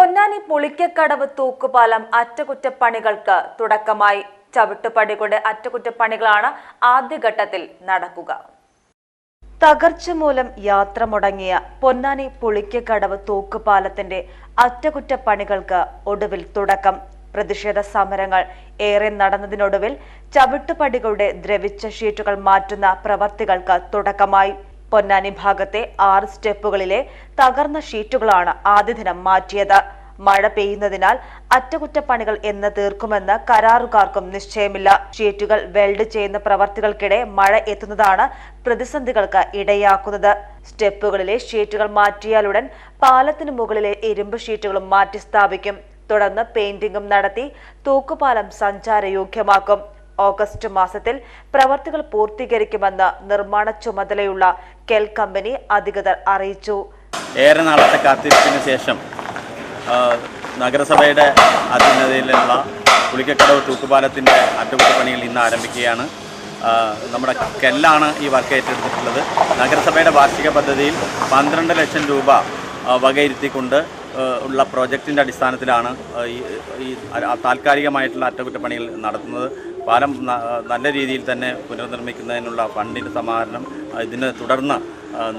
പൊന്നാനി പുളിക്കക്കടവ് തൂക്കുപാലം അറ്റകുറ്റപ്പണികൾക്ക് തുടക്കമായി. ചവിട്ടുപടികളുടെ അറ്റകുറ്റപ്പണികളാണ് ആദ്യഘട്ടത്തിൽ നടക്കുക. തകർച്ച മൂലം യാത്ര മുടങ്ങിയ പൊന്നാനി പുളിക്കക്കടവ് തൂക്കുപാലത്തിന്റെ അറ്റകുറ്റപ്പണികൾക്ക് ഒടുവിൽ തുടക്കം. പ്രതിഷേധ സമരങ്ങൾ ഏറെ നടന്നതിനൊടുവിൽ ചവിട്ടുപടികളുടെ ദ്രവിച്ച ഷീറ്റുകൾ മാറ്റുന്ന പ്രവർത്തികൾക്ക് തുടക്കമായി. പൊന്നാനി ഭാഗത്തെ ആറ് സ്റ്റെപ്പുകളിലെ തകർന്ന ഷീറ്റുകളാണ് ആദ്യ ദിനം മാറ്റിയത്. മഴ പെയ്യുന്നതിനാൽ അറ്റകുറ്റപ്പണികൾ എന്ന് തീർക്കുമെന്ന് കരാറുകാർക്കും നിശ്ചയമില്ല. ഷീറ്റുകൾ വെൽഡ് ചെയ്യുന്ന പ്രവർത്തികൾക്കിടെ മഴ എത്തുന്നതാണ് പ്രതിസന്ധികൾക്ക് ഇടയാക്കുന്നത്. സ്റ്റെപ്പുകളിലെ ഷീറ്റുകൾ മാറ്റിയാലുടൻ പാലത്തിന് മുകളിലെ ഇരുമ്പ് ഷീറ്റുകളും മാറ്റി സ്ഥാപിക്കും തുടർന്ന് പെയിന്റിംഗും നടത്തി തൂക്കുപാലം സഞ്ചാരയോഗ്യമാക്കും. ഓഗസ്റ്റ് മാസത്തിൽ പ്രവർത്തികൾ പൂർത്തീകരിക്കുമെന്ന് നിർമ്മാണ ചുമതലയുള്ള കെൽ കമ്പനി അധികൃതർ അറിയിച്ചു. ഏറെ നാളത്തെ കാത്തിരിപ്പിന് ശേഷം നഗരസഭയുടെ അധീനതയിലുള്ള പുളിക്കക്കടവ് തൂക്കുപാലത്തിന്റെ അറ്റകുറ്റപ്പണികൾ ഇന്ന് ആരംഭിക്കുകയാണ്. നമ്മുടെ കെല്ലാണ് ഈ വർക്ക് ഏറ്റെടുത്തിട്ടുള്ളത്. നഗരസഭയുടെ വാർഷിക പദ്ധതിയിൽ പന്ത്രണ്ട് ലക്ഷം രൂപ വകയിരുത്തിക്കൊണ്ട് ഉള്ള പ്രോജക്റ്റിന്റെ അടിസ്ഥാനത്തിലാണ് ഈ താൽക്കാലികമായിട്ടുള്ള അറ്റകുറ്റപ്പണികൾ നടത്തുന്നത്. പാലം നല്ല രീതിയിൽ തന്നെ പുനർനിർമ്മിക്കുന്നതിനുള്ള ഫണ്ടിന്റെ സമാഹരണം ഇതിനെ തുടർന്ന്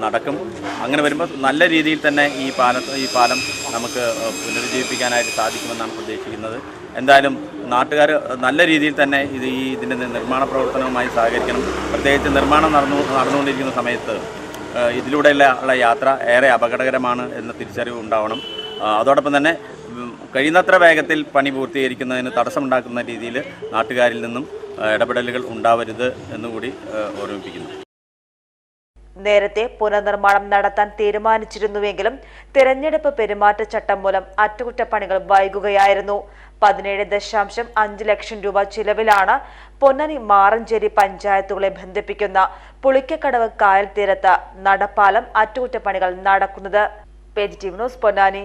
നടക്കും. അങ്ങനെ വരുമ്പോൾ നല്ല രീതിയിൽ തന്നെ ഈ പാലം ഈ പാലം നമുക്ക് പുനരുജ്ജീവിപ്പിക്കാനായിട്ട് സാധിക്കുമെന്നാണ് പ്രതീക്ഷിക്കുന്നത്. എന്തായാലും നാട്ടുകാർ നല്ല രീതിയിൽ തന്നെ ഇത് ഈ ഇതിന്റെ നിർമ്മാണ പ്രവർത്തനവുമായി സഹകരിക്കണം. പ്രത്യേകിച്ച് നിർമ്മാണം നടന്നു നടന്നുകൊണ്ടിരിക്കുന്ന സമയത്ത് ഇതിലൂടെയുള്ള യാത്ര ഏറെ അപകടകരമാണ് എന്ന തിരിച്ചറിവ് ഉണ്ടാവണം. അതോടൊപ്പം തന്നെ കഴിയുന്നത്ര വേഗത്തിൽ പണി പൂർത്തീകരിക്കുന്നതിന് തടസ്സമുണ്ടാക്കുന്ന രീതിയിൽ നാട്ടുകാരിൽ നിന്നും ഇടപെടലുകൾ ഉണ്ടാവരുത് എന്നുകൂടി ഓർമ്മിപ്പിക്കുന്നു. നേരത്തെ പുനർനിർമ്മാണം നടത്താൻ തീരുമാനിച്ചിരുന്നുവെങ്കിലും തിരഞ്ഞെടുപ്പ് പെരുമാറ്റച്ചട്ടം മൂലം അറ്റകുറ്റപ്പണികൾ വൈകുകയായിരുന്നു. പതിനേഴ് ദശാംശം അഞ്ച് ലക്ഷം രൂപ ചിലവിലാണ് പൊന്നാനി മാറഞ്ചേരി പഞ്ചായത്തുകളെ ബന്ധിപ്പിക്കുന്ന പുളിക്കക്കടവ് കായൽ തീരത്ത് നടപ്പാലം അറ്റകുറ്റപ്പണികൾ നടക്കുന്നത്. Page news Ponnani.